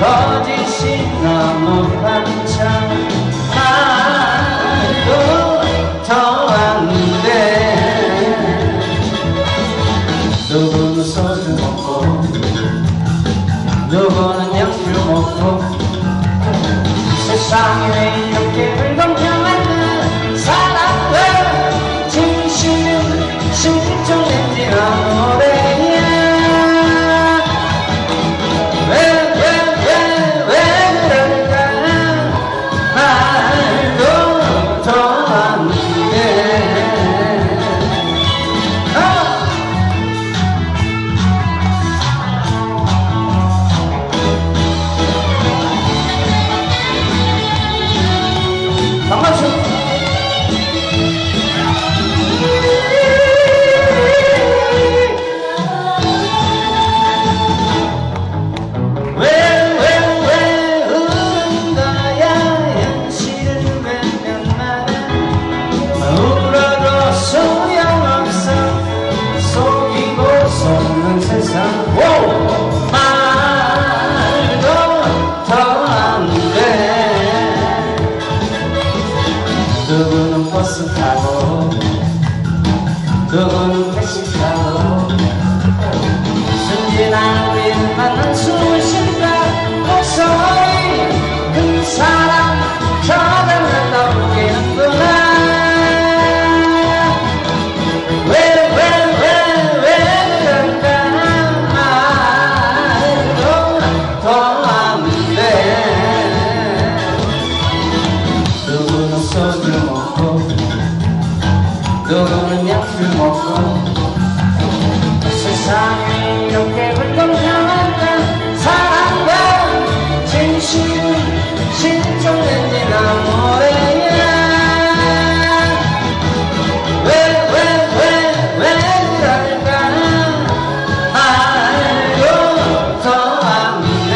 거짓이 너무 반창하고 더한데. 누구는 소주 먹고 누구는 약주 먹고 세상에 있는 모든 세상. 오! 말도 더안돼 누구는 버스 타고 누구는 택시 타고. 소주 먹고 누구는 약주 먹고 세상에 이렇게 불공평한 사랑과 진심 실종된 지나 오래야. 왜왜왜왜 그럴까? 알고도 안돼